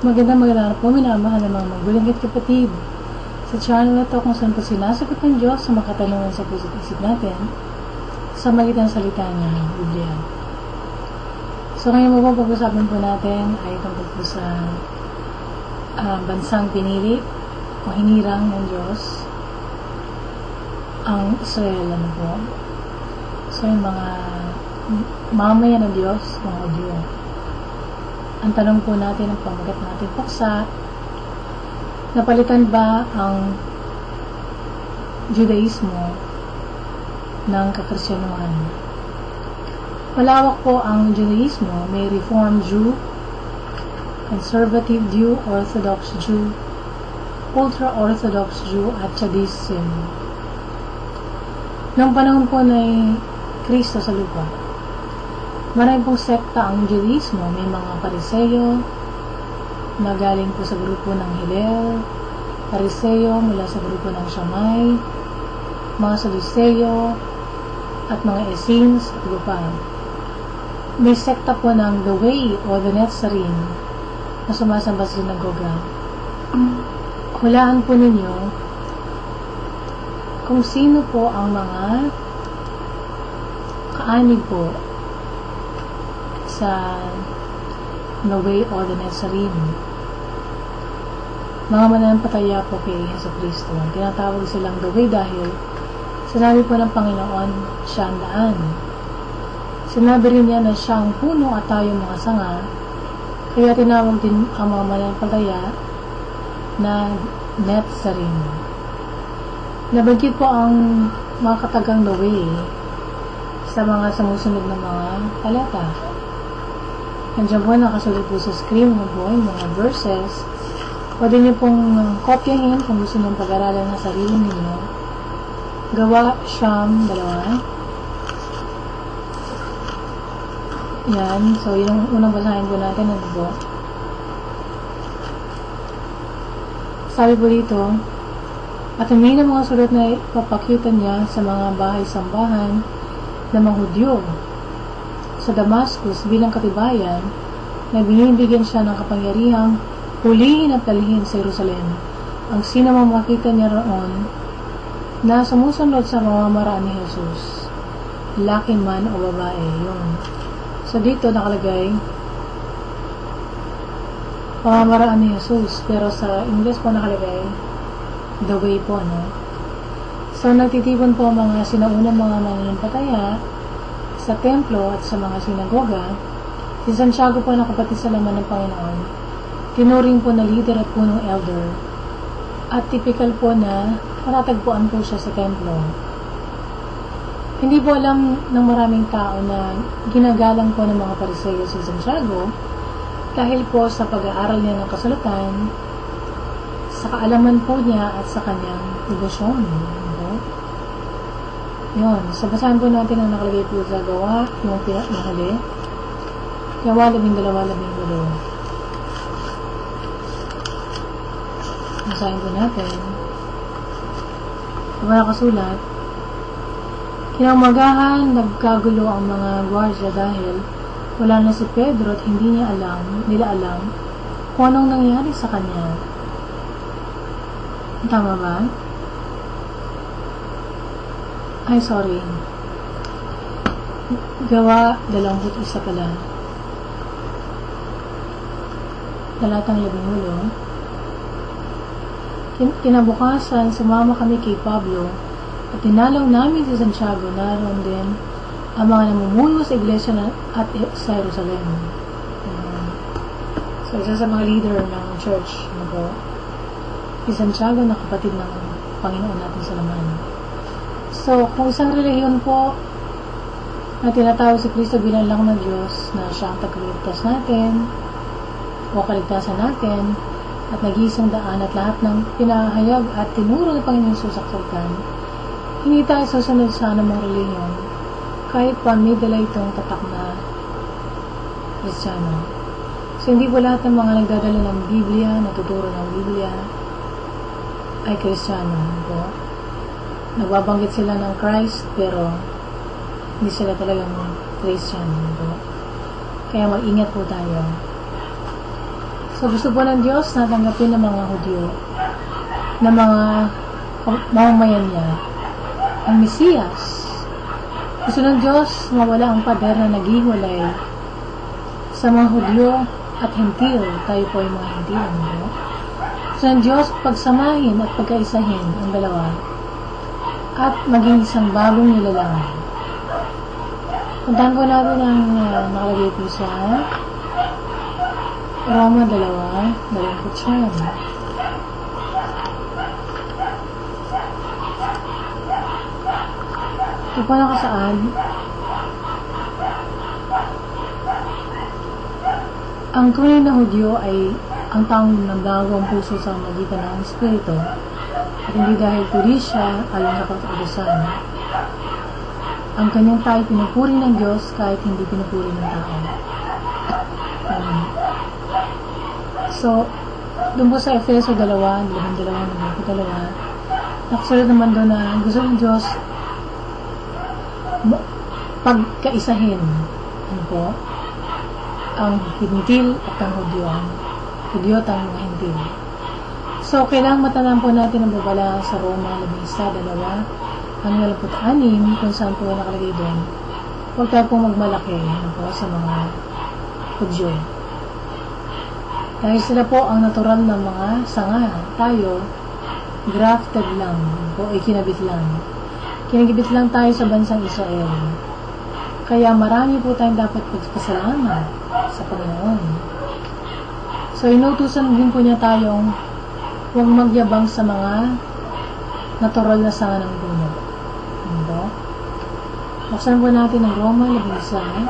Magandang magandang po, minamahal ng mga magulang at kapatid. Sa channel na to kung saan po sinasagot ng Diyos sa mga katanungan sa puso't isip natin sa magitan salita niya, Biblia. So ngayon po pag-usapan po natin ay tungkol po sa uh, bansang pinili o hinirang ng Diyos ang Israel ano po. So yung mga mamaya ng Diyos, mga Udyo. Ang tanong po natin, ang pamagat natin puksa, napalitan ba ang Judaismo ng kakristyanuhan? Malawak po ang Judaismo, may Reformed Jew, Conservative Jew, Orthodox Jew, Ultra-Orthodox Jew, at Chadism. Noong panahon po na Kristo sa lupa, Marami pong sekta ang Judaismo. May mga pariseyo na galing po sa grupo ng Hillel, pariseyo mula sa grupo ng Shammai, mga Saduceyo, at mga Essenes at iba May sekta po ng The Way o The Nazarene na sumasamba sa sinagoga. Hulaan po ninyo kung sino po ang mga kaanig po sa Way o the Nazarene. Mga mananampataya po kay Yeso Kristo. Tinatawag silang The Way dahil sinabi po ng Panginoon, siya ang daan. Sinabi rin niya na siya ang puno at tayo mga sanga, kaya tinawag din ang mga mananampataya na Nazarene. Nabanggit po ang mga katagang Way sa mga sumusunod na mga talata. Nandiyan po nakasulat po sa screen mo po yung mga verses. Pwede niyo pong kopyahin kung gusto niyong pag-aralan ng sarili ninyo. Gawa siyam, dalawa. Yan. So, yung unang basahin po natin, ano po? Sabi po dito, at hindi ng mga sulat na ipapakitan niya sa mga bahay-sambahan ng mga Hudyo sa Damascus bilang katibayan na binibigyan siya ng kapangyarihang hulihin at talhin sa Jerusalem ang sinamang makita niya roon na sumusunod sa mamamaraan ni Jesus. Laki man o babae, yun. So dito nakalagay pamamaraan ni Jesus pero sa English po nakalagay the way po, no? So nagtitipon po mga sinaunang mga mananampataya sa templo at sa mga sinagoga, si Santiago po na kapatid sa laman ng Panginoon, tinuring po na leader at punong elder, at typical po na matatagpuan po siya sa templo. Hindi po alam ng maraming tao na ginagalang po ng mga pariseyo si Santiago dahil po sa pag-aaral niya ng kasulatan, sa kaalaman po niya at sa kanyang debosyon. Yun. So, basahan po natin ang nakalagay po sa gawa, yung pinakahali. Gawa, labing dalawa, labing walo. Basahin po natin. Diba nakasulat? Kinamagahan, nagkagulo ang mga gwardiya dahil wala na si Pedro at hindi niya alam, nila alam kung anong nangyari sa kanya. Tama ba? Ay, sorry. Gawa, dalawang isa pala. Talatang labing ulo. Kin kinabukasan, sumama kami kay Pablo at tinalaw namin si Santiago naroon din ang mga namumuno sa iglesia na, at sa Jerusalem. So, isa sa mga leader ng church na po, si Santiago na kapatid ng Panginoon natin sa laman. So, kung isang relihiyon po na tinatawag si Kristo bilang lang ng Diyos na siya ang tagaligtas natin o kaligtasan natin at nag-iisang daan at lahat ng pinahayag at tinuro ng Panginoon susaksaltan, hindi tayo susunod sa anumang relihiyon kahit pa may dala itong tatak na Kristiyano. So, hindi po lahat ng mga nagdadala ng Biblia, natuturo ng Biblia, ay Kristiyano po nagbabanggit sila ng Christ pero hindi sila talagang Christian. Diba? Kaya mag-ingat po tayo. So gusto po ng Diyos na tanggapin ng mga Hudyo na mga mamamayan niya ang Mesiyas. Gusto ng Diyos mawala ang pader na naghiwalay sa mga Hudyo at Hentil. Tayo po ay mga Hentil. Gusto ng Diyos pagsamahin at pagkaisahin ang dalawa at maging isang bagong nilalang. Puntahan po natin ang uh, nakalagay po sa Roma 2, 29. Ito po nakasaad. Ang tunay na Hudyo ay ang taong nagbago ang puso sa magitan ng Espiritu hindi dahil turi siya ayon sa katausan. Ang kanyang tayo pinupuri ng Diyos kahit hindi pinupuri ng tao. Um, so, doon po sa Efeso 2, 12, 2, nakasulat naman doon na gusto ng Diyos pagkaisahin ano po, ang hintil at ang hudyo, ang hudyo at ang hintil. So, kailangan matanan po natin ang babala sa Roma 11, 2, ang 26, kung saan po nakalagay doon. Huwag tayo pong magmalaki ano po, sa mga hudyo. Dahil sila po ang natural na mga sanga. Tayo, grafted lang po, ikinabit lang. Kinagibit lang tayo sa bansang Israel. Kaya marami po tayong dapat pagpasalamat sa Panginoon. So, inutusan din po niya tayong huwag magyabang sa mga natural na sanga ng puno. Ano Buksan po natin ang Roma 11,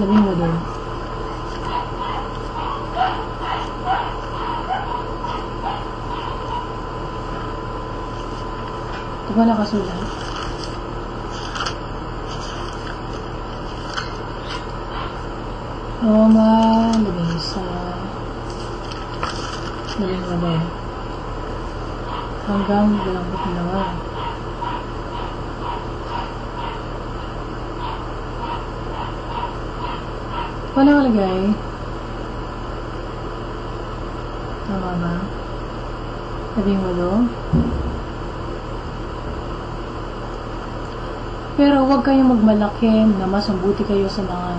labing mo din. Ito ba nakasulat? Roma, labing isa, labing walo, hanggang dalampot dalawa. Paano nakalagay? Tama ba? Labing walo? Pero huwag kayong magmalaki na mas mabuti kayo sa mga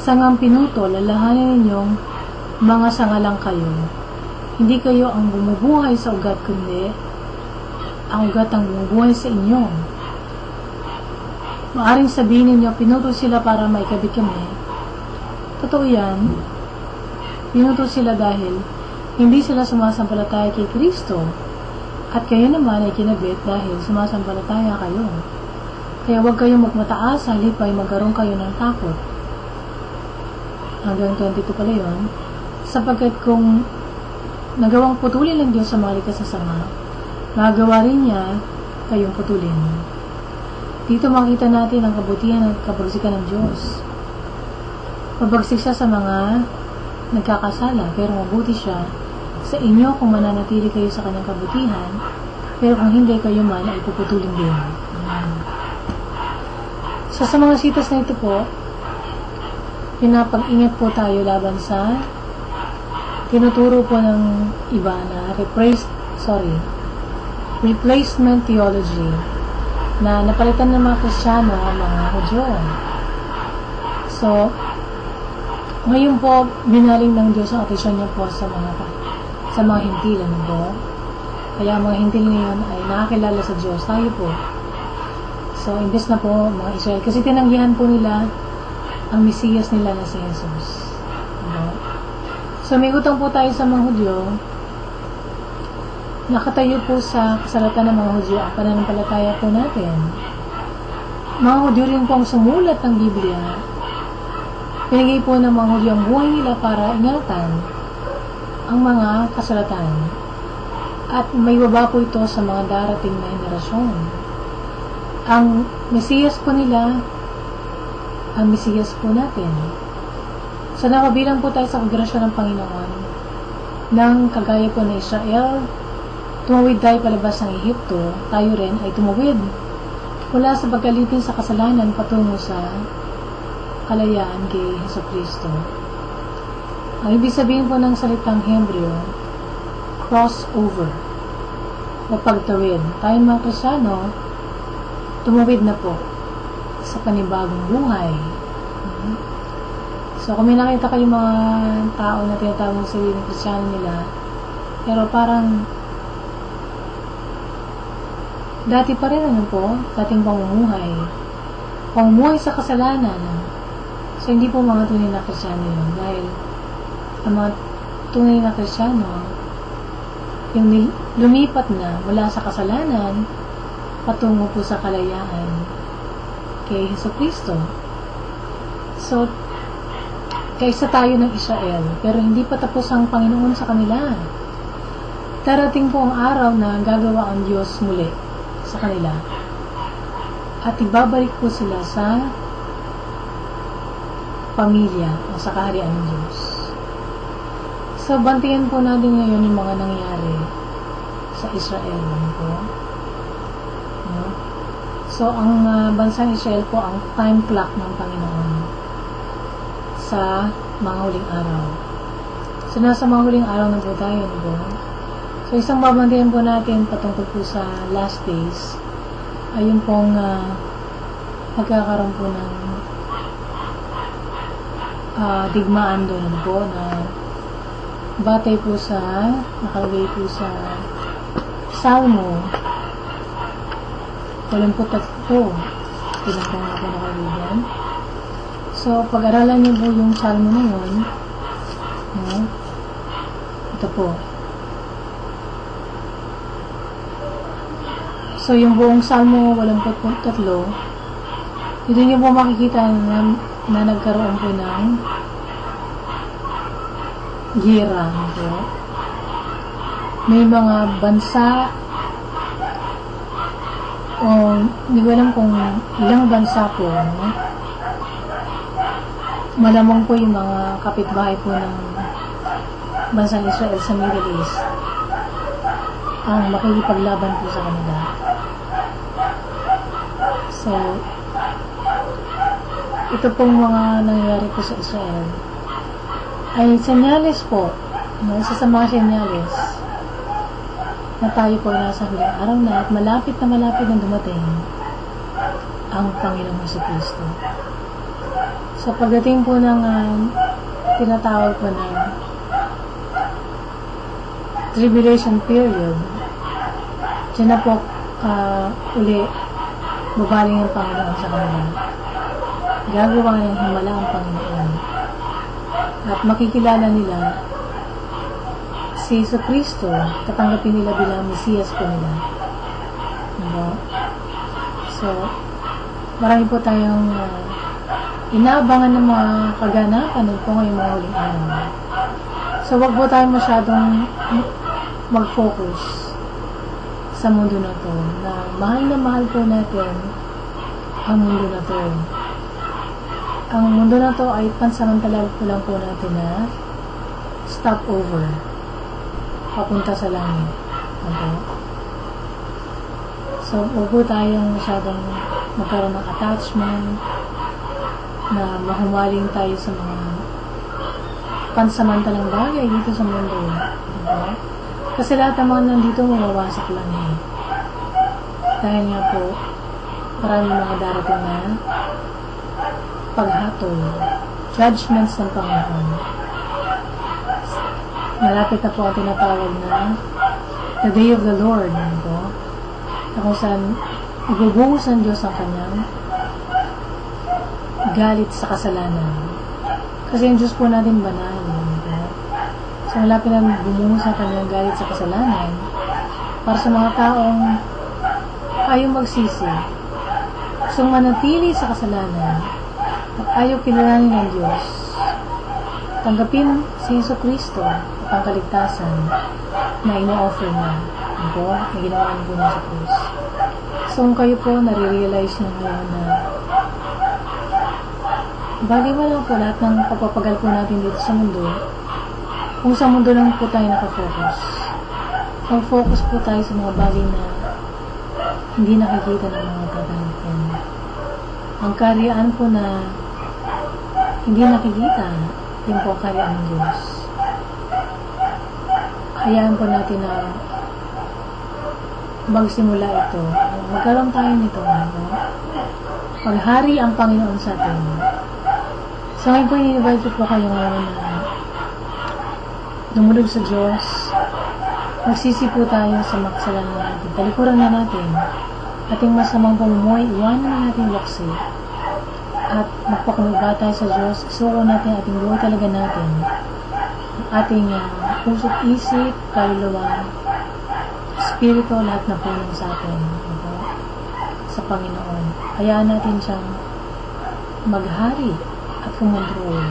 sangang pinuto, lalahanin ninyong mga sanga lang kayo. Hindi kayo ang bumubuhay sa ugat, kundi ang ugat ang bumubuhay sa inyo. Maaring sabihin ninyo, pinuto sila para maikabit kami. Totoo yan. Pinuto sila dahil hindi sila sumasampalataya kay Kristo. At kayo naman ay kinabit dahil sumasampalataya kayo. Kaya huwag kayong magmataas, halip ay magkaroon kayo ng takot. Hanggang 22 pala yun. Sapagkat kung nagawang putulin ng Diyos sa mga likas sa nagawa rin niya kayong putulin. Dito makita natin ang kabutihan at kabagsikan ng Diyos. Mabagsik siya sa mga nagkakasala, pero mabuti siya sa inyo kung mananatili kayo sa kanyang kabutihan, pero kung hindi kayo man ay puputulin din. So, sa mga sitas na ito po, pinapag-ingat po tayo laban sa tinuturo po ng iba na replace, sorry, replacement theology na napalitan ng mga Kristiyano ang mga Hudyo. So, ngayon po, binaling ng Diyos ang atensyon niya po sa mga sa mga hintil, ano po? Kaya mga hintil ngayon ay nakakilala sa Diyos. Tayo po. So, imbes na po mga Israel. Kasi tinanggihan po nila ang Mesiyas nila na si Jesus. So, may utang po tayo sa mga Hudyo. Nakatayo po sa kasalatan ng mga Hudyo ang pananampalataya po natin. Mga Hudyo rin po ang sumulat ng Biblia. Pinigay po ng mga Hudyo ang buhay nila para ingatan ang mga kasalatan. At may baba po ito sa mga darating na henerasyon. Ang Mesiyas po nila, ang Mesiyas po natin. So nakabilang po tayo sa kagrasyon ng Panginoon ng kagaya po na Israel, tumawid tayo palabas ng Ehipto, tayo rin ay tumawid mula sa pagkalipin sa kasalanan patungo sa kalayaan kay Heso Kristo. Ang ibig sabihin po ng salitang Hebreo, crossover o pagtawid. Tayo mga Krisyano, tumawid na po sa panibagong buhay. Mhm. So, kung may nakita kayong mga tao na tinatawag sa ng Krisyano nila, pero parang dati pa rin ano po, dating pamumuhay. Pamumuhay sa kasalanan. So, hindi po mga tunay na Krisyano yun. Dahil, ang mga tunay na Krisyano, yung lumipat na mula sa kasalanan patungo po sa kalayaan kay Heso Kristo. So, kaysa tayo ng Israel, pero hindi pa tapos ang Panginoon sa kanila. Darating po ang araw na gagawa ang Diyos muli sa kanila. At ibabalik po sila sa pamilya o sa kaharian ng Diyos. So, bantayan po natin ngayon yung mga nangyari sa Israel. Ano po? No? So, ang uh, bansang Israel po, ang time clock ng Panginoon sa mga huling araw. So, nasa mga huling araw na po tayo. Po? So, isang babantayan po natin patungkol po sa last days ay yung pong uh, magkakaroon po ng uh, digmaan doon po na batay po sa nakalagay po sa Salmo 83 tinan ko nga po nakalagay dyan so pag-aralan niyo po yung Salmo na yun no? ito po so yung buong Salmo 83 dito niyo po makikita na, na nagkaroon po ng gira po. May mga bansa o hindi ko alam kung ilang bansa po no? Malamang po yung mga kapitbahay po ng bansang Israel sa Middle East ang makikipaglaban po sa kanila. So, ito pong mga nangyayari po sa Israel ay senyales po, no? isa sa mga senyales na tayo po nasa huling araw na at malapit na malapit na dumating ang Panginoong Heso Kristo. Sa pagdating po ng uh, tinatawag po ng tribulation period, dyan na po uh, uli babaling ang Panginoon sa kanila. Gagawa ng himala ang Panginoon. At makikilala nila si Yesu Kristo, tatanggapin nila bilang Mesiyas po nila. Diba? So, marami po tayong uh, inaabangan ng mga kaganapan po ngayong mga huling araw. So, wag po tayo masyadong mag-focus sa mundo na to na mahal na mahal po natin ang mundo na to. Ang mundo na to ay pansamantala po lang po natin na stop over papunta sa langit. Okay? So, huwag po tayong masyadong magkaroon ng attachment na mahumaling tayo sa mga pansamantalang bagay dito sa mundo. Okay? Kasi lahat ng mga nandito mawawasak lang eh. Dahil nga po, marami mga darating na paghatol, judgments ng Panginoon. Malapit na po ang tinatawag na the day of the Lord. Ano po? Na kung saan ibubuhos ng Diyos ang kanyang galit sa kasalanan. Kasi yung Diyos po natin banal. Po? So, malapit na bumuhos ang kanyang galit sa kasalanan para sa mga taong ayaw magsisi. So, manatili sa kasalanan at ayaw kilalanin ng Diyos. Tanggapin si Yeso Kristo at ang kaligtasan na ino-offer niya. Ito, na ginawa niya sa krus. So, kung kayo po nare-realize niyo na mo lang po lahat ng pagpapagal po natin dito sa mundo, kung sa mundo lang po tayo nakafocus. Mag-focus po tayo sa mga bagay na hindi nakikita ng mga tatanggapin. Ang karyaan po na hindi nakikita, yung po ang karyaan ng Diyos. hayaan po natin na magsimula ito. Magkaroon tayo nito, ano? Paghari ang Panginoon sa atin. Ngayon po, i-invite po kayo ngayon na lumulog sa Diyos. Magsisi po tayo sa makasalanan natin. Talikuran na natin. Ating masamang pamumuhay, iwanan na natin luksi. At magpakumbaba tayo sa Diyos. Isuko natin ating buhay talaga natin. Ating uh, puso't isip, kaluluwa, spirito, lahat na punong sa atin. Diba? Sa Panginoon. Hayaan natin siyang maghari at kumontrol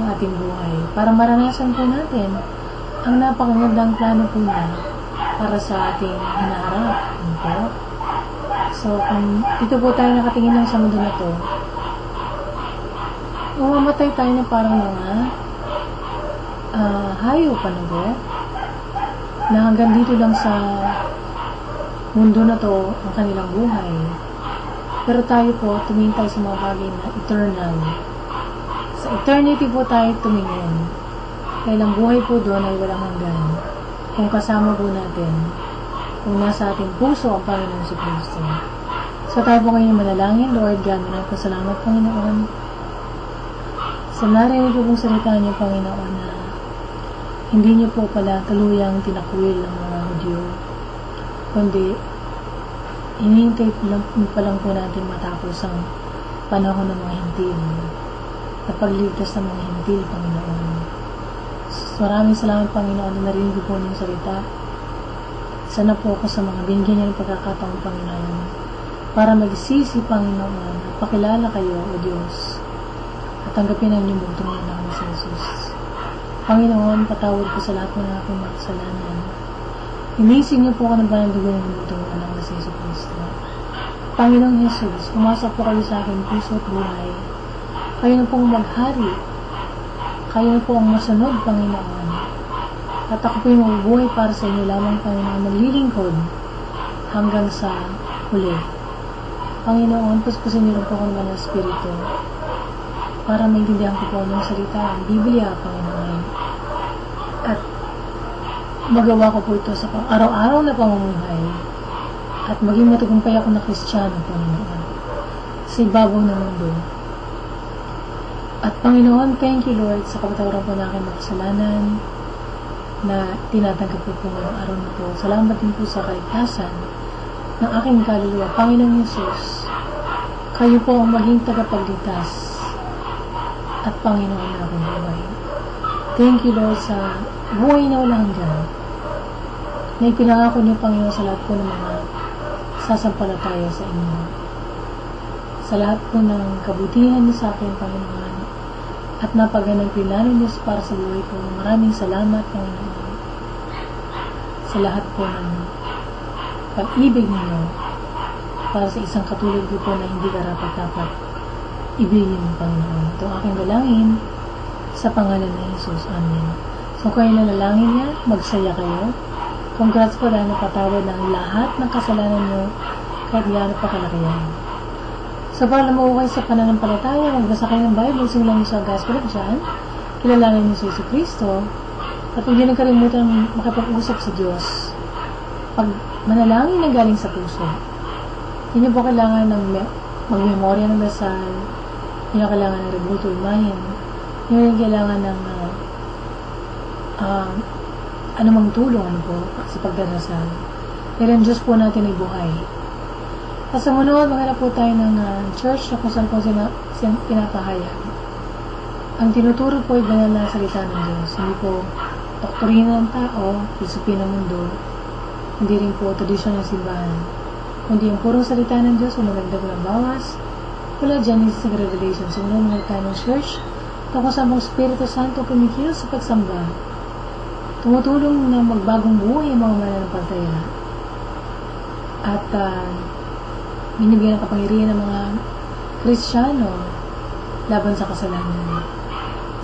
ng ating buhay para maranasan po natin ang napakagandang plano po niya para sa ating hinaharap. Diba? So, kung dito po tayo nakatingin lang sa mundo na to, mamamatay tayo na parang mga uh, hayop, ano ba? Na hanggang dito lang sa mundo na to ang kanilang buhay. Pero tayo po, tumingin tayo sa mga bagay na eternal. Sa eternity po tayo tumingin. Dahil ang buhay po doon ay walang hanggan. Kung kasama po natin, kung nasa ating puso ang Panginoon sa Kristo. So tayo po ngayon manalangin, Lord God, na po salamat Panginoon. Sa narinig ko pong salita niyo, Panginoon, na hindi niyo po pala tuluyang tinakwil ng mga Hudyo, kundi hinihintay lang, pa lang po natin matapos ang panahon ng mga hintil na pagligtas ng mga hintil, Panginoon. Maraming salamat, Panginoon, na narinig po ng salita. Sana po ako sa mga binigyan niyo ng pagkakataon, Panginoon, para magsisi, Panginoon, at pakilala kayo, O Diyos, at tanggapin ang inyong bugtong ng Jesus. Panginoon, patawad ko sa lahat ng aking mga kasalanan. Inising niyo po ako ng banang dugo ng bugtong ng namin sa Jesus Kristo. Panginoong Jesus, pumasok po kayo sa aking puso at buhay. Kayo na pong maghari. Kayo na po ang masunod, Panginoon. At ako po yung mabubuhay para sa inyo lamang, Panginoon, maglilingkod hanggang sa huli. Panginoon, puspusin niyo lang po ako ng Espiritu para maintindihan ko po ng salita ang Biblia, Panginoon. At magawa ko po ito sa araw-araw na pamumuhay at maging matugumpay ako na Kristiyano, Panginoon, sa ibabaw ng mundo. At Panginoon, thank you Lord sa kapatawaran po na aking makasalanan na tinatanggap ko po ngayong araw na po. Salamat din po sa kaligtasan ng aking kaluluwa. Panginoon Jesus, kayo po ang maging tagapagligtas at Panginoon na buhay. Thank you Lord sa buhay na walang hanggan na ipinangako niyo Panginoon sa lahat po ng mga sasampalataya sa inyo. Sa lahat po ng kabutihan niyo sa akin, Panginoon, at napaganang pinano niyo para sa buhay ko. Maraming salamat, Panginoon, sa lahat po ng pag-ibig niyo para sa isang katulad ko po na hindi karapat-dapat ibigin mo, Panginoon. Ito aking dalangin sa pangalan ni Jesus. Amen. So, kayo na nalangin niya, magsaya kayo. Congrats po dahil napatawad ng lahat ng kasalanan niyo kahit gaano pa kalaki yan. So, para lumukay sa pananampalataya, magbasa kayo ng Bible, simulan niyo sa Gospel of John, kilalanin niyo si Jesus Kristo, at huwag niyo kalimutan makipag-usap sa Diyos. Pag manalangin na galing sa puso, hindi niyo po kailangan ng magmemorya ng dasal, hindi nyo kailangan ng rebulto imahin, hindi nyo kailangan ng uh, uh, anumang tulong ano po sa pagdarasal. Pero ang Diyos po natin ay buhay. At sa munod, maghanap po tayo ng uh, church na kung saan po sila, sila pinapahayag. Ang tinuturo po ay banal na salita ng Diyos. Hindi po doktrina ng tao, filosofi ng mundo, hindi rin po tradisyon ng simbahan. Kundi ang purong salita ng Diyos, umagagdag ng bawas, mula Genesis sa Revelation. So, muna mga tayo ng church, sa mga Espiritu Santo kumikil sa pagsamba. Tumutulong na magbagong buhay ang mga mananampalataya. At uh, binibigyan ng kapangyarihan ng mga Kristiyano laban sa kasalanan.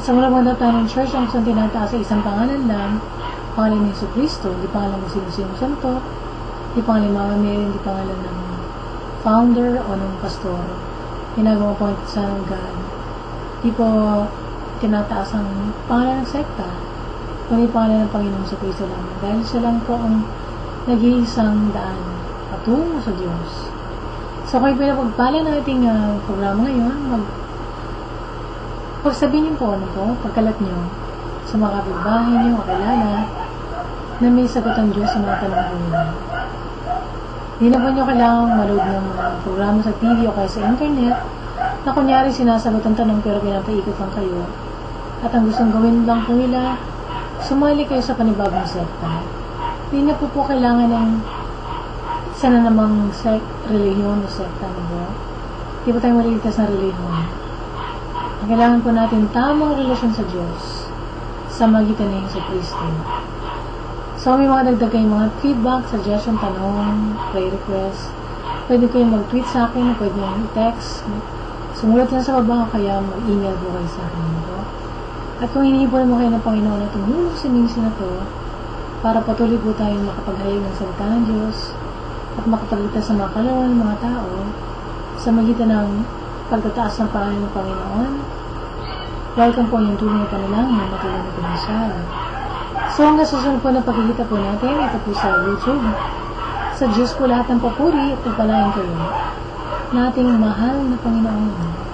Sa mula mga ng church, ang isang tinataas sa isang pangalan lang, pangalan ni Yesu Cristo, hindi pangalan ng sino-sino santo, hindi pangalan ni Mama Mary, hindi pangalan ng founder o ng pastor. Ginagawa po sa God. Hindi po tinataas ang pangalan ng sekta. Kundi pangalan ng Panginoong sa Kristo lamang. Dahil siya lang po ang nag-iisang daan patungo sa Diyos. So, kung pinapagpala ng ating uh, programa ngayon, mag pagsabihin niyo po ano po, pagkalat niyo sa mga kapitbahay niyo, kakilala, na may sagot ang Diyos sa mga tanong ninyo. Hindi na po niyo kailangang maload ng mga programa sa TV o kaya sa internet na kunyari sinasagot ang tanong pero pinapaikot lang kayo. At ang gustong gawin lang po nila, sumali kayo sa panibagong sekta. Hindi na po po kailangan ng isa na namang sek, reliyon o sekta na po. Hindi po tayo maliligtas na reliyon. Ang kailangan po natin tamang relasyon sa Diyos sa magitan ng sa Kristo. So, may mga dagdag kayong mga feedback, suggestion, tanong, prayer request. Pwede kayong mag-tweet sa akin, pwede nyo i-text. Sumulat lang sa baba, kaya mag-email po kayo sa akin. At kung hinihipon mo kayo ng Panginoon na tumulong sa misi na to, para patuloy po tayong makapaghayag ng salita ng Diyos at makapagligtas sa mga kalawan ng mga tao sa magitan ng pagtataas ng pangalan ng Panginoon. Welcome po yung tulong na panalangin na matulong na pinasal. So hanggang susunod po na pagkikita po natin, ito po sa YouTube. Sa Diyos po lahat ng papuri at pagpalain kayo na ating mahal na Panginoon.